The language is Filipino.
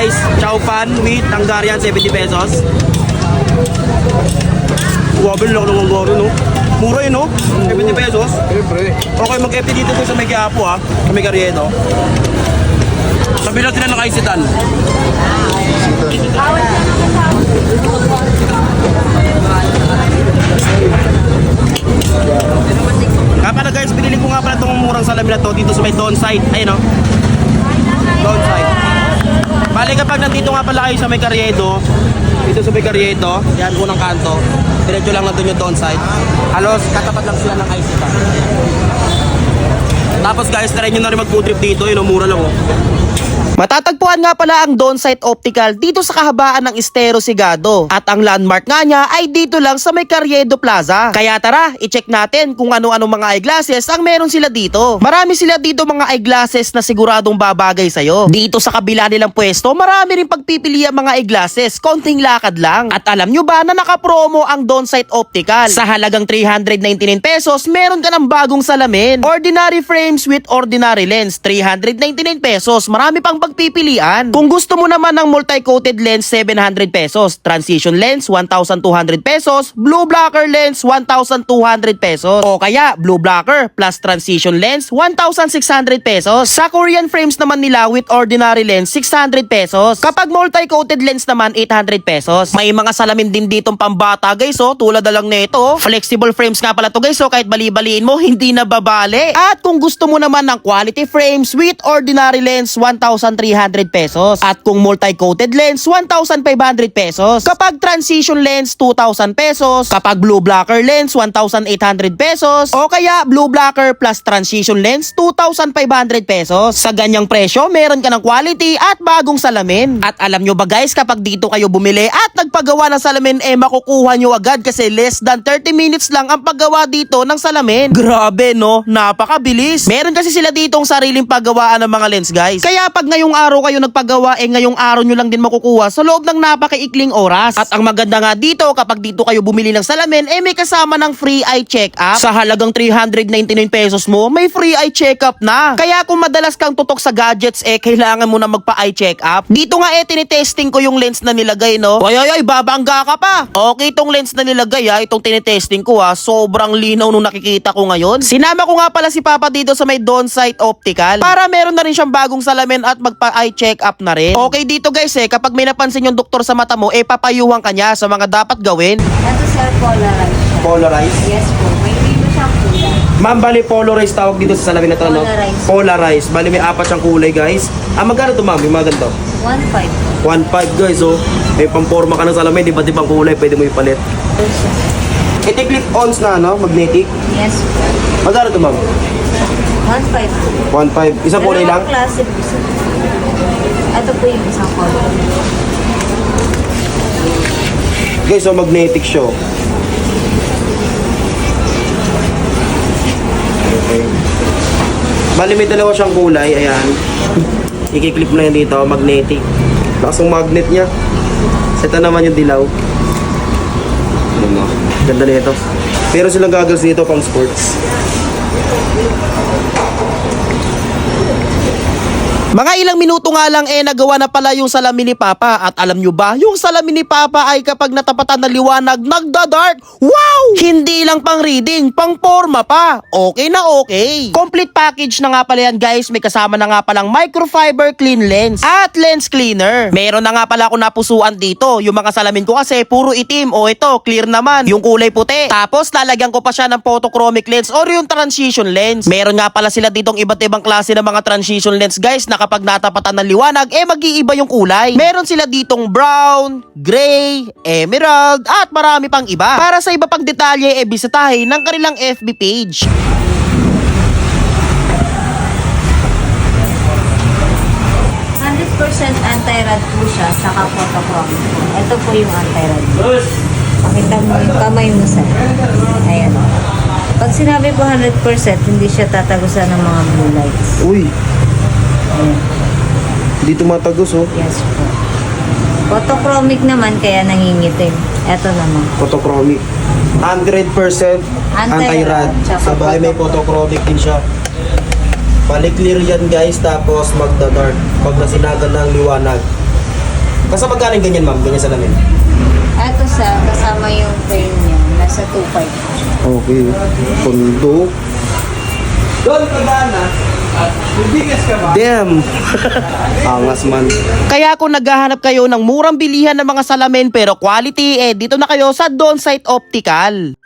guys, chow pan with Hungarian 70 pesos. Wabil lang ng Hungarian no. Mura yun no? 70 pesos. Siyempre. Okay, mag-FT dito to sa may Quiapo ha. Sa may Carriedo. Sabi natin na nakaisitan. Nga pala guys, binili ko nga pala itong murang salamin na to dito sa may Don side. Ayun no? Bali kapag nandito nga pala kayo sa may Carriedo, dito sa may Carriedo, yan unang kanto, diretso lang nandun yung Don side. Halos katapat lang sila ng Isitan. Tapos guys, try nyo na rin mag-food trip dito, yun, mura lang oh. Matatagpuan nga pala ang Donsite Optical dito sa kahabaan ng Estero Sigado. At ang landmark nga niya ay dito lang sa may Carriedo Plaza. Kaya tara, i-check natin kung ano-ano mga eyeglasses ang meron sila dito. Marami sila dito mga eyeglasses na siguradong babagay sa'yo. Dito sa kabila nilang pwesto, marami rin pagpipili ang mga eyeglasses. Konting lakad lang. At alam nyo ba na nakapromo ang Donsite Optical? Sa halagang 399 pesos, meron ka ng bagong salamin. Ordinary frames with ordinary lens, 399 pesos. Marami pang pagpipilian. Kung gusto mo naman ng multi-coated lens, 700 pesos. Transition lens, 1,200 pesos. Blue blocker lens, 1,200 pesos. O kaya, blue blocker plus transition lens, 1,600 pesos. Sa Korean frames naman nila with ordinary lens, 600 pesos. Kapag multi-coated lens naman, 800 pesos. May mga salamin din ditong pambata guys, oh, tulad na lang nito. Flexible frames nga pala to guys, oh, kahit bali-baliin mo, hindi na babali. At kung gusto mo naman ng quality frames with ordinary lens, 1,300 pesos. At kung multi-coated lens, 1,500 pesos. Kapag transition lens, 2,000 pesos. Kapag blue blocker lens, 1,800 pesos. O kaya blue blocker plus transition lens, 2,500 pesos. Sa ganyang presyo, meron ka ng quality at bagong salamin. At alam nyo ba guys, kapag dito kayo bumili at nagpagawa ng salamin, eh makukuha nyo agad kasi less than 30 minutes lang ang paggawa dito ng salamin. Grabe no, napakabilis. Meron kasi sila ditong sariling paggawaan ng mga lens guys. Kaya pag ngayong araw kayo nagpagawa, eh ngayong araw nyo lang din makukuha sa loob ng napakaikling oras. At ang maganda nga dito, kapag dito kayo bumili ng salamin, eh may kasama ng free eye check-up. Sa halagang 399 pesos mo, may free eye check-up na. Kaya kung madalas kang tutok sa gadgets, eh kailangan mo na magpa-eye check-up. Dito nga eh, tinitesting ko yung lens na nilagay, no? Ay, ay, ay, babangga ka pa. Okay itong lens na nilagay, ha? Itong tinitesting ko, ha? Sobrang linaw nung nakikita ko ngayon. Sinama ko nga pala si Papa dito sa may Donsite Optical para meron na rin siyang bagong salamin at magpa-eye check-up na rin. Okay dito guys, eh, kapag may napansin yung doktor sa mata mo, eh papayuhan ka niya sa mga dapat gawin. Ito sir, polarized siya. Polarized? Yes po, may iba siyang kulay. Ma'am, bali polarized tawag dito sa salamin na to, no? Polarized. Polarized. Bali may apat siyang kulay, guys. Ah, magkano to, ma'am? Yung mga ganito? 1.5 po. 1.5, guys, oh. May pamporma ka ng salamin, di ba di bang kulay, pwede mo ipalit. Ito clip-ons na, no? Magnetic. Yes po. Magkano to, ma'am? 1.5 po. 1.5. Isang kulay lang? Dalawang klase po sir. Ito po yung isang color. Guys, so magnetic siya. oh. Okay. Bali may dalawa siyang kulay, ayan. Ikiklip na yan dito, magnetic. Lakas ang magnet niya. Ito naman yung dilaw. Ano mo? Ganda nito. Pero silang goggles dito pang sports. Mga ilang minuto nga lang eh nagawa na pala yung salamin ni Papa at alam nyo ba, yung salamin ni Papa ay kapag natapatan ng liwanag, nagda-dark. Wow! Hindi lang pang reading, pang forma pa. Okay na okay. Complete package na nga pala yan guys, may kasama na nga palang microfiber clean lens at lens cleaner. Meron na nga pala ako napusuan dito, yung mga salamin ko kasi puro itim o ito, clear naman, yung kulay puti. Tapos lalagyan ko pa siya ng photochromic lens or yung transition lens. Meron nga pala sila ditong iba't ibang klase ng mga transition lens guys na kapag natapatan ng liwanag, eh mag-iiba yung kulay. Meron sila ditong brown, gray, emerald, at marami pang iba. Para sa iba pang detalye, eh bisitahin ng kanilang FB page. percent anti-rad po siya, saka photochromic po. Ito po yung anti-rad. Pakita mo yung kamay mo sir. Ayan. Pag sinabi po 100%, hindi siya tatagusan ng mga blue lights. Uy, hindi tumatagos oh. Yes po. Photochromic naman kaya nangingitim. Ito naman. Photochromic. 100% anti-rad. Sa bahay may photochromic din siya. Balik clear yan guys, tapos magda-dark. Pag nasinagan ng liwanag. Basta magkano yung ganyan, ma'am? Ganyan salamin. Ito sa, kasama yung frame niya, nasa 2.5. Okay. Pundo. Doon ka ba na? Damn! Angas man. Kaya kung naghahanap kayo ng murang bilihan ng mga salamin pero quality, eh dito na kayo sa Don Site Optical.